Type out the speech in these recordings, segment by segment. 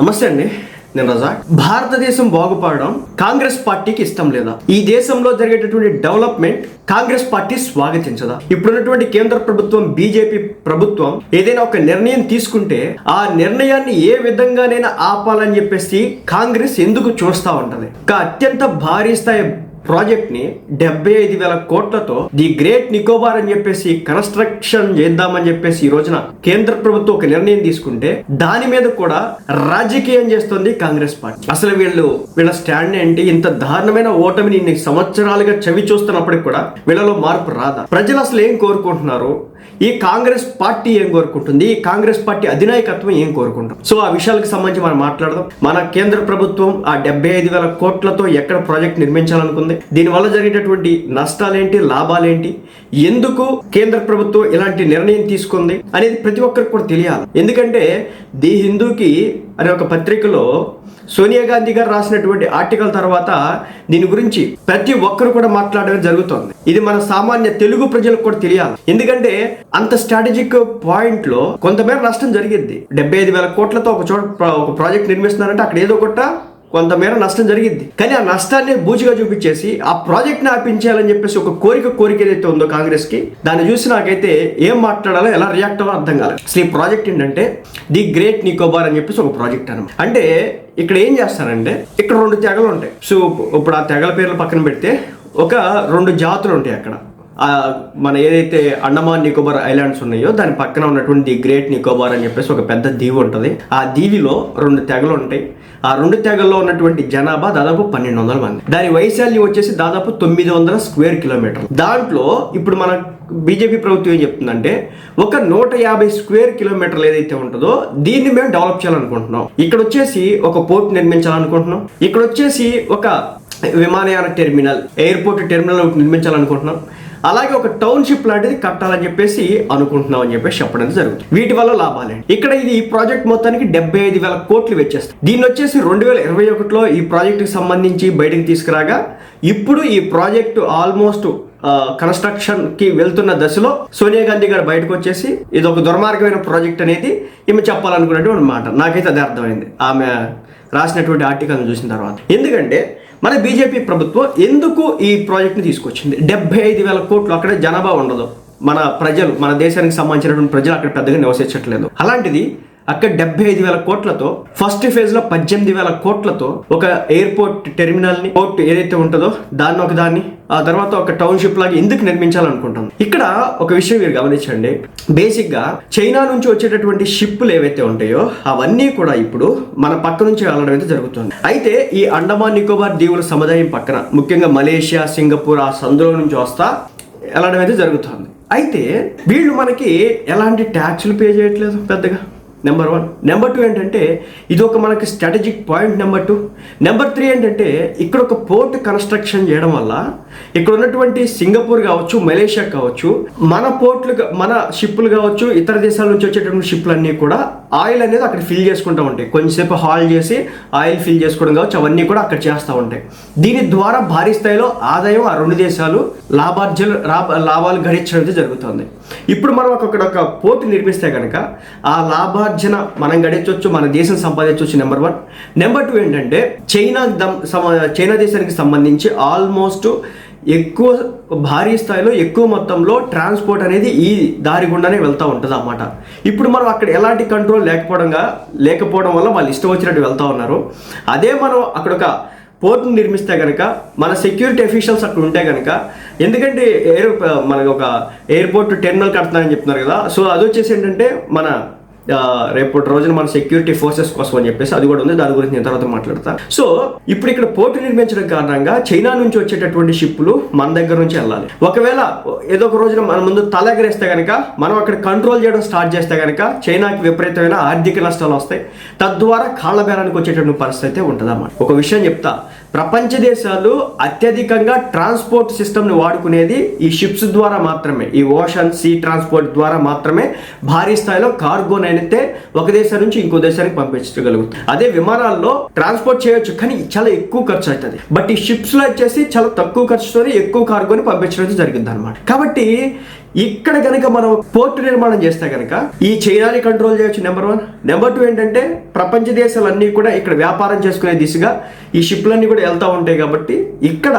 నమస్తే అండి నేను రజాక్. భారతదేశం బాగుపడడం కాంగ్రెస్ పార్టీకి ఇష్టం లేదా? ఈ దేశంలో జరిగేటటువంటి డెవలప్మెంట్ కాంగ్రెస్ పార్టీ స్వాగతించదా? ఇప్పుడున్నటువంటి కేంద్ర ప్రభుత్వం బీజేపీ ప్రభుత్వం ఏదైనా ఒక నిర్ణయం తీసుకుంటే ఆ నిర్ణయాన్ని ఏ విధంగానైనా ఆపాలని చెప్పేసి కాంగ్రెస్ ఎందుకు చూస్తా ఉంటది? ఒక అత్యంత భారీ స్థాయి ప్రాజెక్ట్ని డెబ్బై ఐదు వేల కోట్లతో ది గ్రేట్ నికోబార్ అని చెప్పేసి కన్స్ట్రక్షన్ చేద్దామని చెప్పేసి ఈ రోజున కేంద్ర ప్రభుత్వం ఒక నిర్ణయం తీసుకుంటే దాని మీద కూడా రాజకీయం చేస్తుంది కాంగ్రెస్ పార్టీ. అసలు వీళ్ళు వీళ్ళ స్టాండ్ ఏంటి? ఇంత దారుణమైన ఓటమిని ఇన్ని సంవత్సరాలుగా చవి చూస్తున్నప్పటికి కూడా వీళ్ళలో మార్పు రాదా? ప్రజలు అసలు ఏం కోరుకుంటున్నారు? ఈ కాంగ్రెస్ పార్టీ ఏం కోరుకుంటుంది? ఈ కాంగ్రెస్ పార్టీ అధినాయకత్వం ఏం కోరుకుంటాం సో ఆ విషయాలకు సంబంధించి మనం మాట్లాడదాం. మన కేంద్ర ప్రభుత్వం ఆ డెబ్బై ఐదు వేల కోట్లతో ఎక్కడ ప్రాజెక్ట్ నిర్మించాలనుకుంది? దీనివల్ల జరిగేటటువంటి నష్టాలేంటి? లాభాలేంటి? ఎందుకు కేంద్ర ప్రభుత్వం ఇలాంటి నిర్ణయం తీసుకుంది? అనేది ప్రతి ఒక్కరికి కూడా తెలియాలి. ఎందుకంటే ది హిందూకి అనే ఒక పత్రికలో సోనియా గాంధీ గారు రాసినటువంటి ఆర్టికల్ తర్వాత దీని గురించి ప్రతి ఒక్కరు కూడా మాట్లాడడం జరుగుతోంది. ఇది మన సామాన్య తెలుగు ప్రజలకు కూడా తెలియాలి. ఎందుకంటే అంత స్ట్రాటజిక్ పాయింట్లో కొంతమేర నష్టం జరిగింది డెబ్బై ఐదు వేల కోట్లతో ఒక చోట ఒక ప్రాజెక్ట్ నిర్మిస్తున్నారంటే అక్కడ ఏదో ఒకట కొంతమేర నష్టం జరిగింది. కానీ ఆ నష్టాన్ని బూచిగా చూపించేసి ఆ ప్రాజెక్ట్ని ఆపించాలని చెప్పేసి ఒక కోరిక కోరిక ఏదైతే ఉందో కాంగ్రెస్కి దాన్ని చూసి నాకైతే ఏం మాట్లాడాలో ఎలా రియాక్ట్ అవ్వాలో అర్థం కాలేదు. అసలు ఈ ప్రాజెక్ట్ ఏంటంటే ది గ్రేట్ నికోబార్ అని చెప్పేసి ఒక ప్రాజెక్ట్ అనమాట అంటే ఇక్కడ ఏం చేస్తారంటే ఇక్కడ రెండు తెగలు ఉంటాయి. సో ఇప్పుడు ఆ తెగల పేర్లు పక్కన పెడితే ఒక రెండు జాతులు ఉంటాయి అక్కడ. మన ఏదైతే అండమాన్ నికోబార్ ఐలాండ్స్ ఉన్నాయో దాని పక్కన ఉన్నటువంటి ది గ్రేట్ నికోబార్ అని చెప్పేసి ఒక పెద్ద దీవి ఉంటుంది. ఆ దీవిలో రెండు తెగలు ఉంటాయి. ఆ రెండు తెగల్లో ఉన్నటువంటి జనాభా దాదాపు పన్నెండు వందల మంది. దాని వైశాల్యం వచ్చేసి దాదాపు తొమ్మిది వందల స్క్వేర్ కిలోమీటర్ దాంట్లో ఇప్పుడు మన బీజేపీ ప్రభుత్వం ఏం చెప్తుందంటే ఒక నూట యాభై స్క్వేర్ కిలోమీటర్లు ఏదైతే ఉంటుందో దీన్ని మేము డెవలప్ చేయాలనుకుంటున్నాం. ఇక్కడ వచ్చేసి ఒక పోర్ట్ నిర్మించాలనుకుంటున్నాం. ఇక్కడ వచ్చేసి ఒక విమానయాన టెర్మినల్ ఎయిర్పోర్ట్ టెర్మినల్ నిర్మించాలనుకుంటున్నాం. అలాగే ఒక టౌన్షిప్ లాంటిది కట్టాలని చెప్పేసి అనుకుంటున్నాం అని చెప్పేసి చెప్పడం జరుగుతుంది. వీటి వల్ల లాభాలండి ఇక్కడ ఇది ఈ ప్రాజెక్ట్ మొత్తానికి డెబ్బై ఐదు వేల కోట్లు వెచ్చేస్తుంది. దీన్ని వచ్చేసి రెండు వేల ఇరవై ఒకటిలో ఈ ప్రాజెక్టుకి సంబంధించి బయటకు తీసుకురాగా ఇప్పుడు ఈ ప్రాజెక్టు ఆల్మోస్ట్ కన్స్ట్రక్షన్కి వెళ్తున్న దశలో సోనియా గాంధీ గారు బయటకు వచ్చేసి ఇది ఒక దుర్మార్గమైన ప్రాజెక్ట్ అనేది ఈమె చెప్పాలనుకున్నటువంటి మాట. నాకైతే అది అర్థమైంది. ఆమె రాసినటువంటి ఆర్టికల్ని చూసిన తర్వాత. ఎందుకంటే మన బీజేపీ ప్రభుత్వం ఎందుకు ఈ ప్రాజెక్ట్ని తీసుకొచ్చింది? డెబ్బై ఐదు వేల కోట్లు అక్కడ జనాభా ఉండదు. మన ప్రజలు మన దేశానికి సంబంధించినటువంటి ప్రజలు అక్కడ పెద్దగా నివసించట్లేదు. అలాంటిది అక్కడ డెబ్బై ఐదు వేల కోట్లతో ఫస్ట్ ఫేజ్లో పద్దెనిమిది వేల కోట్లతో ఒక ఎయిర్పోర్ట్ టెర్మినల్ని పోర్ట్ ఏదైతే ఉంటుందో దాన్ని ఒక దాన్ని ఆ తర్వాత ఒక టౌన్షిప్ లాగా ఎందుకు నిర్మించాలనుకుంటాం ఇక్కడ ఒక విషయం మీరు గమనించండి. బేసిక్గా చైనా నుంచి వచ్చేటటువంటి షిప్లు ఏవైతే ఉంటాయో అవన్నీ కూడా ఇప్పుడు మన పక్క నుంచి వెళ్ళడం అయితే జరుగుతుంది. అయితే ఈ అండమాన్ నికోబార్ దీవుల సముదాయం పక్కన ముఖ్యంగా మలేషియా సింగపూర్ ఆ సందులో నుంచి వస్తా వెళ్ళడం అయితే జరుగుతుంది. అయితే వీళ్ళు మనకి ఎలాంటి ట్యాక్స్లు పే చేయట్లేదు పెద్దగా? నెంబర్ వన్ నెంబర్ టూ ఏంటంటే ఇది ఒక మనకి strategic point number two number three ఏంటంటే ఇక్కడ ఒక పోర్ట్ కన్స్ట్రక్షన్ చేయడం వల్ల ఇక్కడ ఉన్నటువంటి సింగపూర్ కావచ్చు మలేషియా కావచ్చు మన పోర్ట్లు మన షిప్పులు కావచ్చు ఇతర దేశాల నుంచి వచ్చేటటువంటి షిప్లు అన్నీ కూడా ఆయిల్ అనేది అక్కడ ఫిల్ చేసుకుంటూ ఉంటాయి. కొంచెంసేపు హాల్ చేసి ఆయిల్ ఫిల్ చేసుకోవడం కావచ్చు అవన్నీ కూడా అక్కడ చేస్తూ ఉంటాయి. దీని ద్వారా భారీ స్థాయిలో ఆదాయం ఆ రెండు దేశాలు లాభార్జలు లాభ- లాభాలు గడించడం అయితే జరుగుతుంది. ఇప్పుడు మనం అక్కడ ఒక పోర్టు నిర్మిస్తే కనుక ఆ లాభార్జన మనం గడించవచ్చు మన దేశం సంపాదించవచ్చు నెంబర్ వన్. నెంబర్ టూ ఏంటంటే చైనా దమ్ సమ- చైనా దేశానికి సంబంధించి ఆల్మోస్ట్ ఎక్కువ భారీ స్థాయిలో ఎక్కువ మొత్తంలో ట్రాన్స్పోర్ట్ అనేది ఈ దారి గుండానే వెళ్తూ ఉంటుంది అన్నమాట. ఇప్పుడు మనం అక్కడ ఎలాంటి కంట్రోల్ లేకపోవడంగా లేకపోవడం వల్ల వాళ్ళు ఇష్టం వచ్చినట్టు వెళ్తూ ఉన్నారు. అదే మనం అక్కడ ఒక పోర్ట్ని నిర్మిస్తే కనుక మన సెక్యూరిటీ అఫీషియల్స్ అక్కడ ఉంటే కనుక ఎందుకంటే ఎయిర్ మనకు ఒక ఎయిర్పోర్ట్ టెర్మినల్ కడుతున్నారని చెప్తున్నారు కదా సో అది వచ్చేసి ఏంటంటే మన రేపటి రోజున మన సెక్యూరిటీ ఫోర్సెస్ కోసం అని చెప్పేసి అది కూడా ఉంది. దాని గురించి నేను తర్వాత మాట్లాడతా. సో ఇప్పుడు ఇక్కడ పోర్టు నిర్మించడం కారణంగా చైనా నుంచి వచ్చేటటువంటి షిప్లు మన దగ్గర నుంచి వెళ్ళాలి. ఒకవేళ ఏదో ఒక రోజున మన ముందు తలగరేస్తే కనుక మనం అక్కడ కంట్రోల్ చేయడం స్టార్ట్ చేస్తే కనుక చైనాకి విపరీతమైన ఆర్థిక నష్టాలు వస్తాయి. తద్వారా కాళ్ళ బేరానికి వచ్చేటటువంటి పరిస్థితి అయితే ఉంటుంది ఒక విషయం చెప్తా. ప్రపంచ దేశాలు అత్యధికంగా ట్రాన్స్పోర్ట్ సిస్టమ్ని వాడుకునేది ఈ షిప్స్ ద్వారా మాత్రమే. ఈ ఓషన్ సీ ట్రాన్స్పోర్ట్ ద్వారా మాత్రమే భారీ స్థాయిలో కార్గోని అయితే ఒక దేశం నుంచి ఇంకో దేశానికి పంపించగలుగుతుంది అదే విమానాల్లో ట్రాన్స్పోర్ట్ చేయొచ్చు కానీ చాలా ఎక్కువ ఖర్చు అవుతుంది. బట్ ఈ షిప్స్లో వచ్చేసి చాలా తక్కువ ఖర్చుతో ఎక్కువ కార్గోని పంపించడం జరిగింది అనమాట కాబట్టి ఇక్కడ కనుక మనం పోర్ట్ నిర్మాణం చేస్తే కనుక ఈ చైనాని కంట్రోల్ చేయొచ్చు నెంబర్ వన్ నెంబర్ టూ ఏంటంటే ప్రపంచ దేశాలన్నీ కూడా ఇక్కడ వ్యాపారం చేసుకునే దిశగా ఈ షిప్లన్నీ కూడా వెళ్తూ ఉంటాయి కాబట్టి ఇక్కడ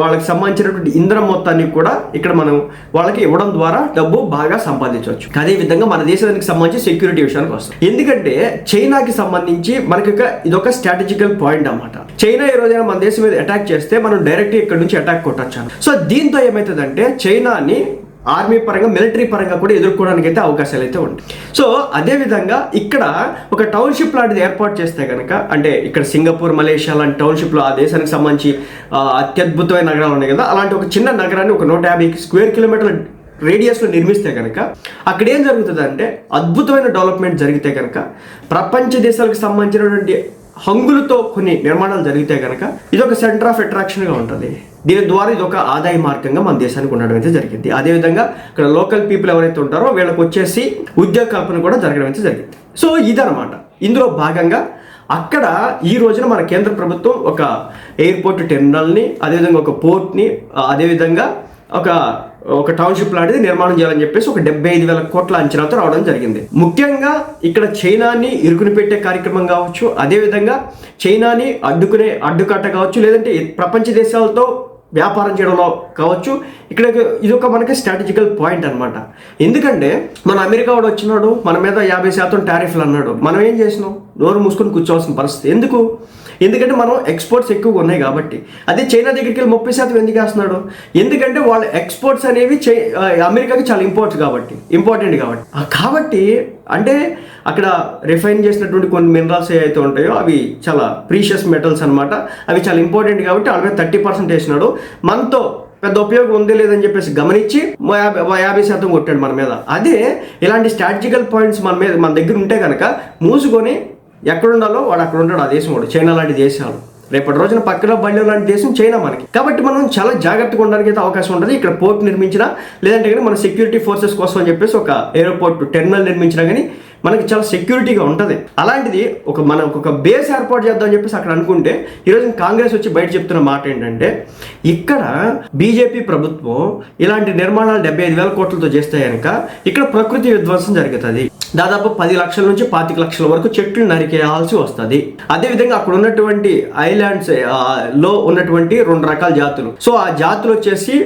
వాళ్ళకి సంబంధించినటువంటి ఇంధనం మొత్తాన్ని కూడా ఇక్కడ మనం వాళ్ళకి ఇవ్వడం ద్వారా డబ్బు బాగా సంపాదించవచ్చు. అదే విధంగా మన దేశానికి సంబంధించి సెక్యూరిటీ విషయానికి వస్తాం. ఎందుకంటే చైనాకి సంబంధించి మనకి ఒక ఇదొక స్ట్రాటజికల్ పాయింట్ అనమాట చైనా ఈ రోజైనా మన దేశం మీద అటాక్ చేస్తే మనం డైరెక్ట్ ఇక్కడ నుంచి అటాక్ కొట్టచ్చు సో దీంతో ఏమవుతుందంటే చైనాని ఆర్మీ పరంగా మిలిటరీ పరంగా కూడా ఎదుర్కోవడానికి అయితే అవకాశాలు అయితే ఉంటాయి. సో అదేవిధంగా ఇక్కడ ఒక టౌన్షిప్ లాంటిది ఏర్పాటు చేస్తే కనుక అంటే ఇక్కడ సింగపూర్ మలేషియా లాంటి టౌన్షిప్లో ఆ దేశానికి సంబంధించి అత్యద్భుతమైన నగరాలు ఉన్నాయి కదా అలాంటి ఒక చిన్న నగరాన్ని ఒక నూట యాభై స్క్వేర్ కిలోమీటర్ల రేడియస్లో నిర్మిస్తే కనుక అక్కడ ఏం జరుగుతుంది అంటే అద్భుతమైన డెవలప్మెంట్ జరిగితే కనుక ప్రపంచ దేశాలకు సంబంధించినటువంటి హంగులతో కొన్ని నిర్మాణాలు జరిగితే కనుక ఇది ఒక సెంటర్ ఆఫ్ అట్రాక్షన్గా ఉంటుంది. దీని ద్వారా ఇది ఒక ఆదాయ మార్గంగా మన దేశానికి ఉండడం అయితే జరిగింది. అదేవిధంగా ఇక్కడ లోకల్ పీపుల్ ఎవరైతే ఉంటారో వీళ్ళకి వచ్చేసి ఉద్యోగ కల్పన కూడా జరగడం అయితే జరిగింది. సో ఇదనమాట ఇందులో భాగంగా అక్కడ ఈ రోజున మన కేంద్ర ప్రభుత్వం ఒక ఎయిర్పోర్ట్ టెర్మినల్ని అదేవిధంగా ఒక పోర్ట్ని అదేవిధంగా ఒక ఒక టౌన్షిప్ లాంటిది నిర్మాణం చేయాలని చెప్పేసి ఒక డెబ్బై ఐదు వేల కోట్ల అంచనాతో రావడం జరిగింది. ముఖ్యంగా ఇక్కడ చైనాని ఇరుకుని పెట్టే కార్యక్రమం కావచ్చు అదేవిధంగా చైనాని అడ్డుకునే అడ్డుకట్ట కావచ్చు లేదంటే ప్రపంచ దేశాలతో వ్యాపారం చేయడంలో కావచ్చు. ఇక్కడ ఇది ఒక మనకి స్ట్రాటజికల్ పాయింట్ అనమాట ఎందుకంటే మన అమెరికా వాడు వచ్చినాడు మన మీద యాభై శాతం టారిఫ్లు అన్నాడు. మనం ఏం చేసినాం? నోరు మూసుకొని కూర్చోవాల్సిన పరిస్థితి. ఎందుకు? ఎందుకంటే మనం ఎక్స్పోర్ట్స్ ఎక్కువగా ఉన్నాయి కాబట్టి. అదే చైనా దగ్గరికి వెళ్ళి ముప్పై శాతం ఎందుకు వేస్తున్నాడు? ఎందుకంటే వాళ్ళ ఎక్స్పోర్ట్స్ అనేవి చై అమెరికాకి చాలా ఇంపార్ట్స్ కాబట్టి ఇంపార్టెంట్ కాబట్టి. కాబట్టి అంటే అక్కడ రిఫైన్ చేసినటువంటి కొన్ని మినరల్స్ ఏవైతే ఉంటాయో అవి చాలా ప్రీషియస్ మెటల్స్ అన్నమాట. అవి చాలా ఇంపార్టెంట్ కాబట్టి వాళ్ళ మీద థర్టీ పర్సెంట్ వేసినాడు. మనతో పెద్ద ఉపయోగం ఉంది లేదని చెప్పేసి గమనించి యాభై యాభై శాతం కొట్టాడు మన మీద. అదే ఇలాంటి స్ట్రాటజికల్ పాయింట్స్ మన మీద మన దగ్గర ఉంటే కనుక మూసుకొని ఎక్కడ ఉండాలో వాడు అక్కడ ఉంటాడు ఆ దేశం వాడు. చైనా లాంటి దేశాలు. రేపటి రోజున పక్కన బళ్ళి లాంటి దేశం చైనా మనకి. కాబట్టి మనం చాలా జాగ్రత్తగా ఉండడానికి అయితే అవకాశం ఉంటుంది. ఇక్కడ పోర్ట్ నిర్మించినా లేదంటే కానీ మన సెక్యూరిటీ ఫోర్సెస్ కోసం అని చెప్పేసి ఒక ఎయిర్పోర్ట్ టెర్మినల్ నిర్మించినా కానీ మనకి చాలా సెక్యూరిటీగా ఉంటుంది. అలాంటిది ఒక మనం ఒక బేస్ ఏర్పాటు చేద్దామని చెప్పేసి అక్కడ అనుకుంటే ఈరోజు కాంగ్రెస్ వచ్చి బయట చెప్తున్న మాట ఏంటంటే ఇక్కడ బీజేపీ ప్రభుత్వం ఇలాంటి నిర్మాణాలు డెబ్బై ఐదు వేల కోట్లతో చేస్తే కనుక ఇక్కడ ప్రకృతి విధ్వంసం జరుగుతుంది. దాదాపు పది లక్షల నుంచి పాతిక లక్షల వరకు చెట్లు నరికేయాల్సి వస్తుంది. అదేవిధంగా అక్కడ ఉన్నటువంటి ఐలాండ్స్లో ఉన్నటువంటి రెండు రకాల జాతులు. సో ఆ జాతులు వచ్చేసి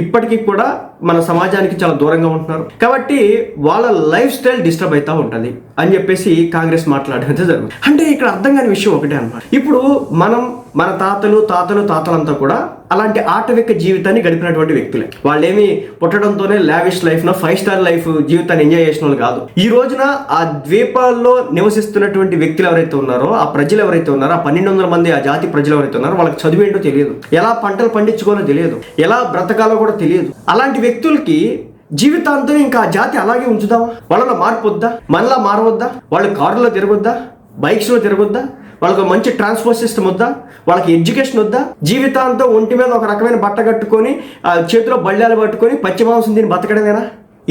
ఇప్పటికీ కూడా మన సమాజానికి చాలా దూరంగా ఉంటున్నారు. కాబట్టి వాళ్ళ లైఫ్ స్టైల్ డిస్టర్బ్ అవుతా ఉంటుంది అని చెప్పేసి కాంగ్రెస్ మాట్లాడడం జరుగుతుంది. అంటే ఇక్కడ అర్థం కాని విషయం ఒకటే అనమాట ఇప్పుడు మనం మన తాతలు తాతలు తాతలంతా కూడా అలాంటి ఆటవిక జీవితాన్ని గడిపినటువంటి వ్యక్తులే. వాళ్ళేమి పుట్టడంతోనే lavish life no five star life జీవితాన్ని ఎంజాయ్ చేసిన వాళ్ళు కాదు. ఈ రోజున ఆ ద్వీపాల్లో నివసిస్తున్నటువంటి వ్యక్తులు ఎవరైతే ఉన్నారో ఆ ప్రజలు ఎవరైతే ఉన్నారో ఆ పన్నెండు వందల మంది ఆ జాతి ప్రజలు ఎవరైతే ఉన్నారో వాళ్ళకి చదువు ఏంటో తెలియదు. ఎలా పంటలు పండించుకోవాలో తెలియదు. ఎలా బ్రతకాలో కూడా తెలియదు. అలాంటి వ్యక్తులకి జీవితాంతం ఇంకా ఆ జాతి అలాగే ఉంచుదామా? వాళ్ళలో మార్పు వద్దా? మనలా మారవద్దా? వాళ్ళు కారులో తిరగొద్దా? బైక్స్లో తిరగొద్దా? వాళ్ళకి మంచి ట్రాన్స్పోర్ట్ సిస్టమ్ వద్దా? వాళ్ళకి ఎడ్యుకేషన్ వద్దా? జీవితాంతం ఒంటి మీద ఒక రకమైన బట్ట కట్టుకొని ఆ చేతిలో బళ్ళాలు పట్టుకొని పచ్చి మాంసం బతకడమేనా?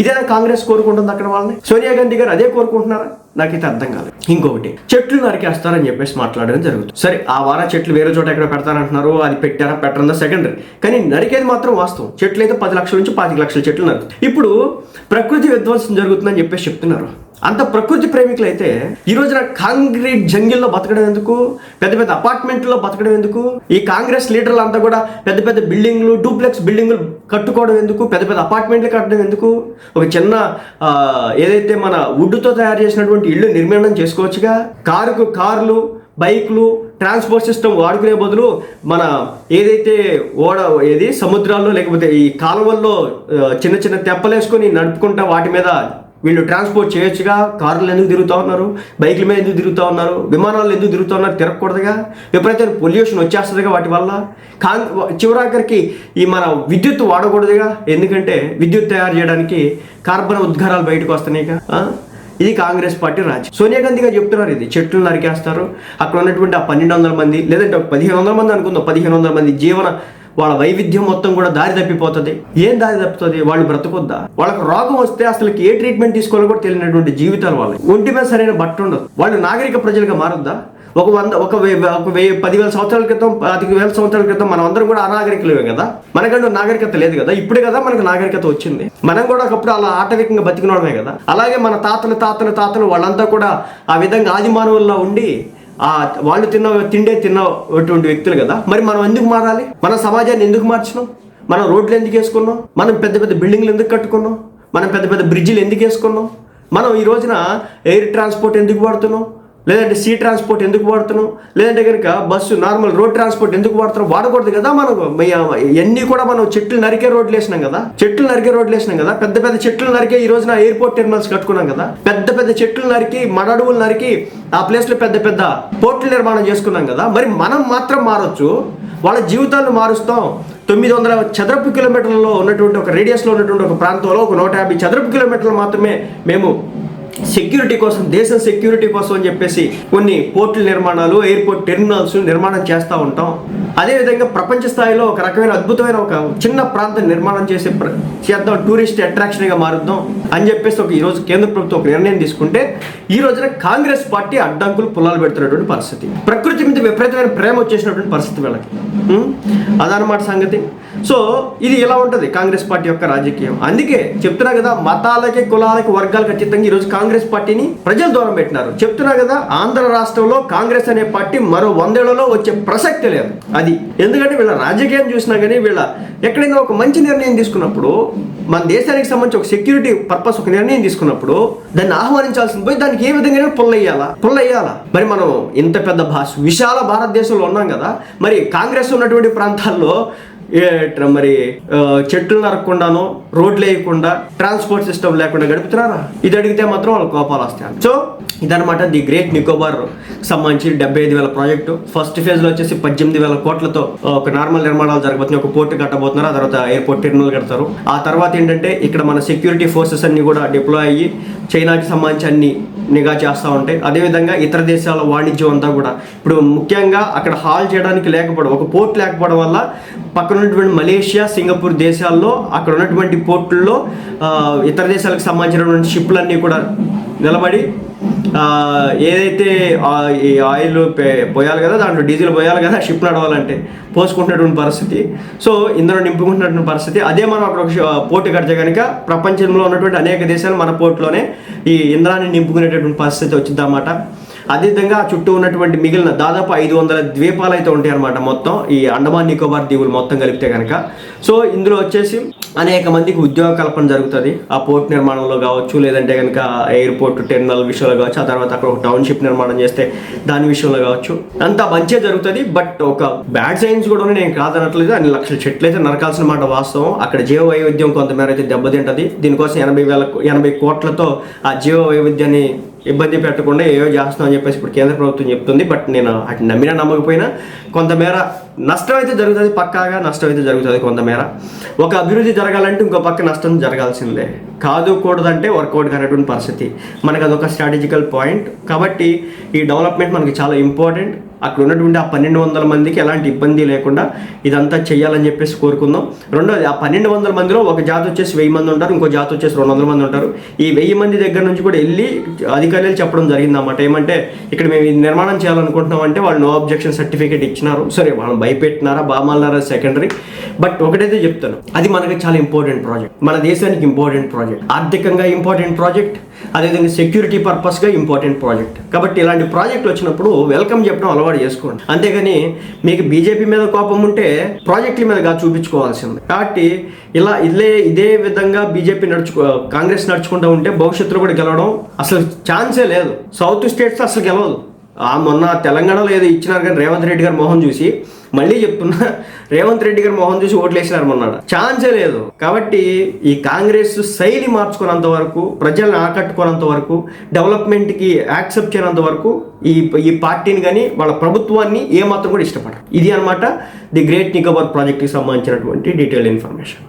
ఇదేనా కాంగ్రెస్ కోరుకుంటుంది అక్కడ వాళ్ళని? సోనియా గాంధీ గారు అదే కోరుకుంటున్నారా? నాకైతే అర్థం కాదు ఇంకొకటి చెట్లు నరికేస్తారని చెప్పేసి మాట్లాడడం జరుగుతుంది. సరే ఆ వారా చెట్లు వేరే చోట ఎక్కడ పెడతారంటున్నారు? అది పెట్టారా? పెట్టరందా? సెకండరీ. కానీ నరికేది మాత్రం వాస్తవం. చెట్లు అయితే పది లక్షల నుంచి పాతిక లక్షల చెట్లు నరుకు ఇప్పుడు ప్రకృతి విధ్వంసం జరుగుతుందని చెప్పేసి చెప్తున్నారు. అంత ప్రకృతి ప్రేమికులు అయితే ఈ రోజున కాంక్రీట్ జంగిల్లో బతకడం ఎందుకు? పెద్ద పెద్ద అపార్ట్మెంట్లో బతకడం ఎందుకు? ఈ కాంగ్రెస్ లీడర్లు అంతా కూడా పెద్ద పెద్ద బిల్డింగ్లు డూప్లెక్స్ బిల్డింగ్లు కట్టుకోవడం ఎందుకు? పెద్ద పెద్ద అపార్ట్మెంట్లు కట్టడం ఎందుకు? ఒక చిన్న ఏదైతే మన వుడ్తో తయారు చేసినటువంటి ఇల్లు నిర్మాణం చేసుకోవచ్చుగా? కారుకు కార్లు బైక్లు ట్రాన్స్పోర్ట్ సిస్టమ్ వాడుకునే బదులు మన ఏదైతే ఓడ ఏది సముద్రాల్లో లేకపోతే ఈ కాలువల్లో చిన్న చిన్న తెప్పలేసుకొని నడుపుకుంటా వాటి మీద వీళ్ళు ట్రాన్స్పోర్ట్ చేయొచ్చుగా కార్లు ఎందుకు తిరుగుతూ ఉన్నారు బైక్ల మీద ఎందుకు తిరుగుతూ ఉన్నారు విమానాలు ఎందుకు తిరుగుతూ ఉన్నారు తిరగకూడదుగా ఎప్పుడైతే పొల్యూషన్ వచ్చేస్తుందిగా వాటి వల్ల. కాన్ చివరాఖరికి ఈ మన విద్యుత్ వాడకూడదుగా ఎందుకంటే విద్యుత్ తయారు చేయడానికి కార్బన్ ఉద్గారాలు బయటకు వస్తున్నాయిగా ఇది కాంగ్రెస్ పార్టీ రాజ్యం. సోనియా గాంధీ గారు చెప్తున్నారు ఇది చెట్లు నరికేస్తారు. అక్కడ ఉన్నటువంటి ఆ పన్నెండు వందల మంది లేదంటే పదిహేను వందల మంది అనుకుందాం పదిహేను వందల మంది జీవన వాళ్ళ వైవిధ్యం మొత్తం కూడా దారి తప్పిపోతుంది. ఏం దారి తప్పుతుంది? వాళ్ళు బ్రతకొద్దా? వాళ్ళకి రోగం వస్తే అసలు ఏ ట్రీట్మెంట్ తీసుకోవాలో కూడా తెలియనటువంటి జీవితాలు వాళ్ళు ఒంటి మీద సరైన బట్ట ఉండదు. వాళ్ళు నాగరిక ప్రజలుగా మారొద్దా? ఒక వంద ఒక వెయ్యి ఒక వెయ్యి పదివేల సంవత్సరాల క్రితం పది వేల సంవత్సరాల క్రితం మనం అందరం కూడా అనాగరికులమే కదా? మనకంటూ నాగరికత లేదు కదా? ఇప్పుడే కదా మనకు నాగరికత వచ్చింది. మనం కూడా ఒకప్పుడు అలా ఆటవికంగా బతికినోడమే కదా? అలాగే మన తాతలు తాతలు తాతలు వాళ్ళంతా కూడా ఆ విధంగా ఆది మానవుల్లో ఉండి వాళ్ళు తిన్న తిండే తిన్నటువంటి వ్యక్తులు కదా. మరి మనం ఎందుకు మారాలి? మన సమాజాన్ని ఎందుకు మార్చినాం? మనం రోడ్లు ఎందుకు వేసుకున్నాం? మనం పెద్ద పెద్ద బిల్డింగ్లు ఎందుకు కట్టుకున్నాం? మనం పెద్ద పెద్ద బ్రిడ్జిలు ఎందుకు వేసుకున్నాం? మనం ఈ రోజున ఎయిర్ ట్రాన్స్పోర్ట్ ఎందుకు వాడుతున్నాం? లేదంటే సీ ట్రాన్స్పోర్ట్ ఎందుకు వాడుతున్నాం? లేదంటే కనుక బస్సు నార్మల్ రోడ్ ట్రాన్స్పోర్ట్ ఎందుకు వాడుతున్నాం? వాడకూడదు కదా మనం ఇవన్నీ కూడా మనం చెట్లు నరికే రోడ్లు వేసినాం కదా. చెట్లు నరికే రోడ్లు వేసినాం కదా. పెద్ద పెద్ద చెట్లు నరికే ఈ రోజున ఎయిర్పోర్ట్ టెర్మినల్స్ కట్టుకున్నాం కదా. పెద్ద పెద్ద చెట్లు నరికి మడడువులు నరికి ఆ ప్లేస్లో పెద్ద పెద్ద పోర్టులు నిర్మాణం చేసుకున్నాం కదా. మరి మనం మాత్రం మారొచ్చు. వాళ్ళ జీవితాలను మారుస్తాం. తొమ్మిది వందల చదరపు కిలోమీటర్లలో ఉన్నటువంటి ఒక రేడియస్లో ఉన్నటువంటి ఒక ప్రాంతంలో ఒక నూట యాభై చదరపు కిలోమీటర్లు మాత్రమే మేము సెక్యూరిటీ కోసం దేశం సెక్యూరిటీ కోసం అని చెప్పేసి కొన్ని పోర్టుల నిర్మాణాలు ఎయిర్పోర్ట్ టెర్మినల్స్ నిర్మాణం చేస్తూ ఉంటాం. అదేవిధంగా ప్రపంచ స్థాయిలో ఒక రకమైన అద్భుతమైన ఒక చిన్న ప్రాంతం నిర్మాణం చేసే ప్ర- చేద్దాం టూరిస్ట్ అట్రాక్షన్గా మారుద్దాం అని చెప్పేసి ఒక ఈరోజు కేంద్ర ప్రభుత్వం ఒక నిర్ణయం తీసుకుంటే ఈ రోజున కాంగ్రెస్ పార్టీ అడ్డంకులు పుల్లాలు పెడుతున్నటువంటి పరిస్థితి. ప్రకృతి మీద విపరీతమైన ప్రేమ వచ్చేసినటువంటి పరిస్థితి వీళ్ళకి. అదనమాట సంగతి. సో ఇది ఎలా ఉంటుంది? కాంగ్రెస్ పార్టీ యొక్క రాజకీయం. అందుకే చెప్తున్నా కదా మతాలకి కులాలకి వర్గాలకు ఖచ్చితంగా ఈరోజు కాంగ్రెస్ పార్టీని ప్రజలు దూరం పెట్టినారు. చెప్తున్నా కదా ఆంధ్ర రాష్ట్రంలో కాంగ్రెస్ అనే పార్టీ మరో వందేళ్ళలో వచ్చే ప్రసక్తి లేదు. అది ఎందుకంటే వీళ్ళ రాజకీయం చూసినా కానీ వీళ్ళ ఎక్కడైనా ఒక మంచి నిర్ణయం తీసుకున్నప్పుడు మన దేశానికి సంబంధించి ఒక సెక్యూరిటీ పర్పస్ ఒక నిర్ణయం తీసుకున్నప్పుడు దాన్ని ఆహ్వానించాల్సింది పోయి దానికి ఏ విధంగా పుల్లయ్యాలా? పుల్లయ్యాలా? మరి మనం ఇంత పెద్ద భాష విశాల భారతదేశంలో ఉన్నాం కదా మరి కాంగ్రెస్ ఉన్నటువంటి ప్రాంతాల్లో మరి? చెట్లు నరకకుండాను రోడ్లు వేయకుండా ట్రాన్స్పోర్ట్ సిస్టమ్ లేకుండా గడుపుతున్నారా? ఇది అడిగితే మాత్రం వాళ్ళ కోపాలు వస్తాయి. సో ఇదనమాట ది గ్రేట్ నికోబార్ సంబంధించి డెబ్బై ఐదు వేల ప్రాజెక్టు. ఫస్ట్ ఫేజ్లో వచ్చేసి పద్దెనిమిది వేల కోట్లతో ఒక నార్మల్ నిర్మాణాలు జరగబోతున్నాయి. ఒక పోర్టు కట్టబోతున్నారు? ఆ తర్వాత ఎయిర్పోర్ట్ టెర్మినల్ కడతారు. ఆ తర్వాత ఏంటంటే ఇక్కడ మన సెక్యూరిటీ ఫోర్సెస్ అన్ని కూడా డిప్లాయ్ అయ్యి చైనాకి సంబంధించి అన్ని నిఘా చేస్తూ ఉంటాయి. అదేవిధంగా ఇతర దేశాల వాణిజ్యం అంతా కూడా. ఇప్పుడు ముఖ్యంగా అక్కడ హాల్ చేయడానికి లేకపోవడం ఒక పోర్ట్ లేకపోవడం వల్ల పక్కన ఉన్నటువంటి మలేషియా సింగపూర్ దేశాల్లో అక్కడ ఉన్నటువంటి పోర్టుల్లో ఇతర దేశాలకు సంబంధించినటువంటి షిప్లన్నీ కూడా నిలబడి ఏదైతే ఈ ఆయిల్ పే- పోయాలి కదా దాంట్లో డీజిల్ పోయాలి కదా షిప్ నడవాలంటే పోసుకుంటున్నటువంటి పరిస్థితి. సో ఇందులో నింపుకుంటున్నటువంటి పరిస్థితి. అదే మనం అక్కడ ఒక పోర్టు కడితే కనుక ప్రపంచంలో ఉన్నటువంటి అనేక దేశాలు మన పోర్టులోనే ఈ ఇంధనాన్ని నింపుకునేటటువంటి పరిస్థితి వచ్చిందన్నమాట. అదేవిధంగా చుట్టూ ఉన్నటువంటి మిగిలిన దాదాపు ఐదు వందల ద్వీపాలు అయితే ఉంటాయి అనమాట మొత్తం. ఈ అండమాన్ నికోబార్ దీవులు మొత్తం కలిపితే కనుక. సో ఇందులో వచ్చేసి అనేక మందికి ఉద్యోగ కల్పన జరుగుతుంది. ఆ పోర్ట్ నిర్మాణంలో కావచ్చు లేదంటే కనుక ఎయిర్పోర్ట్ టెర్మినల్ విషయంలో కావచ్చు ఆ తర్వాత అక్కడ ఒక టౌన్షిప్ నిర్మాణం చేస్తే దాని విషయంలో కావచ్చు. అంతా మంచిగా జరుగుతుంది బట్ ఒక బ్యాడ్ సైన్స్ కూడా నేను కాదనట్లేదు అన్ని లక్షల చెట్లు అయితే నరకాల్సిన మాట వాస్తవం. అక్కడ జీవ వైవిధ్యం కొంతమేర అయితే దెబ్బతింటది. దీనికోసం ఎనభై వేల ఎనభై కోట్లతో ఆ జీవ వైవిధ్యాన్ని ఇబ్బంది పెట్టకుండా ఏవో చేస్తున్నాం అని చెప్పేసి ఇప్పుడు కేంద్ర ప్రభుత్వం చెప్తుంది. బట్ నేను అటు నమ్మినా నమ్మకపోయినా కొంతమేర నష్టం అయితే జరుగుతుంది పక్కాగా నష్టం అయితే జరుగుతుంది కొంతమేర. ఒక అభివృద్ధి జరగాలంటే ఇంకో పక్క నష్టం జరగాల్సిందే. కాదు కూడదంటే వర్కౌట్ కానటువంటి పరిస్థితి. మనకు అదొక స్ట్రాటజికల్ పాయింట్. కాబట్టి ఈ డెవలప్మెంట్ మనకి చాలా ఇంపార్టెంట్. అక్కడ ఉన్నటువంటి ఆ పన్నెండు వందల మందికి ఎలాంటి ఇబ్బంది లేకుండా ఇదంతా చేయాలని చెప్పేసి కోరుకుందాం. రెండోది ఆ పన్నెండు వందల మందిలో ఒక జాతి వచ్చేసి వెయ్యి మంది ఉంటారు ఇంకో జాతి వచ్చేసి రెండు వందల మంది ఉంటారు. ఈ వెయ్యి మంది దగ్గర నుంచి కూడా వెళ్ళి అధికారులు చెప్పడం జరిగింది అన్నమాట ఏమంటే ఇక్కడ మేము ఇది నిర్మాణం చేయాలనుకుంటున్నాం అంటే వాళ్ళు నో అబ్జెక్షన్ సర్టిఫికేట్ ఇచ్చినారు. సరే వాళ్ళని భయపెట్టినారా బామాలన్నారా సెకండరీ? బట్ ఒకటైతే చెప్తాను అది మనకి చాలా ఇంపార్టెంట్ ప్రాజెక్ట్. మన దేశానికి ఇంపార్టెంట్ ప్రాజెక్ట్. ఆర్థికంగా ఇంపార్టెంట్ ప్రాజెక్ట్ అదేవిధంగా సెక్యూరిటీ పర్పస్గా ఇంపార్టెంట్ ప్రాజెక్ట్. కాబట్టి ఇలాంటి ప్రాజెక్టులు వచ్చినప్పుడు వెల్కమ్ చెప్పడం అలవాటు చేసుకోండి అంతేగాని మీకు బీజేపీ మీద కోపం ఉంటే ప్రాజెక్టుల మీద కాదు చూపించుకోవాల్సింది. కాబట్టి ఇలా ఇదే ఇదే విధంగా బీజేపీ నడుచుకో కాంగ్రెస్ నడుచుకుంటూ ఉంటే భవిష్యత్తులో కూడా గెలవడం అసలు ఛాన్సే లేదు. సౌత్ స్టేట్స్ అసలు గెలవదు. ఆ మొన్న తెలంగాణలో ఏదో ఇచ్చినారు కానీ రేవంత్ రెడ్డి గారు మొహం చూసి మళ్ళీ చెప్తున్నా రేవంత్ రెడ్డి గారు మొహం చూసి ఓట్లేసినారు మొన్న ఛాన్సే లేదు. కాబట్టి ఈ కాంగ్రెస్ శైలి మార్చుకున్నంత వరకు ప్రజల్ని ఆకట్టుకున్నంత వరకు డెవలప్మెంట్కి యాక్సెప్ట్ చేయనంత వరకు ఈ ఈ పార్టీని కానీ వాళ్ళ ప్రభుత్వాన్ని ఏమాత్రం కూడా ఇష్టపడరు. ఇది అన్నమాట ది గ్రేట్ నికోబార్ ప్రాజెక్ట్కి సంబంధించినటువంటి డీటెయిల్ ఇన్ఫర్మేషన్.